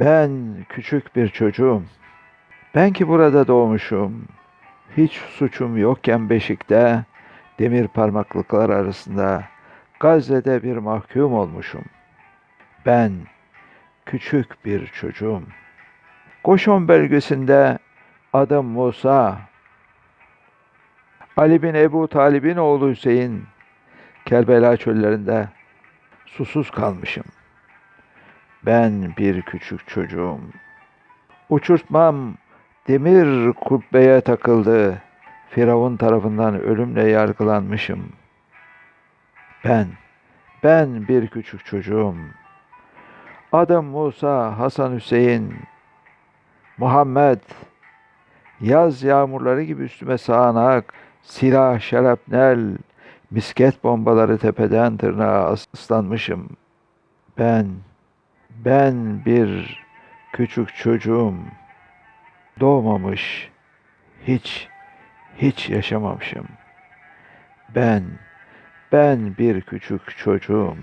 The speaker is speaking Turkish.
Ben küçük bir çocuğum. Ben ki burada doğmuşum. Hiç suçum yokken beşikte, demir parmaklıklar arasında Gazze'de bir mahkum olmuşum. Ben küçük bir çocuğum. Koşon bölgesinde adım Musa. Ali bin Ebu Talib'in oğlu Hüseyin Kerbela çöllerinde susuz kalmışım. Ben bir küçük çocuğum. Uçurtmam demir kubbeye takıldı. Firavun tarafından ölümle yargılanmışım. Ben, ben bir küçük çocuğum. Adım Musa, Hasan Hüseyin, Muhammed. Yaz yağmurları gibi üstüme sağanak, silah, şarapnel, misket bombaları tepeden tırnağa ıslanmışım. Ben, ben bir küçük çocuğum. Doğmamış, hiç, hiç yaşamamışım. Ben, ben bir küçük çocuğum.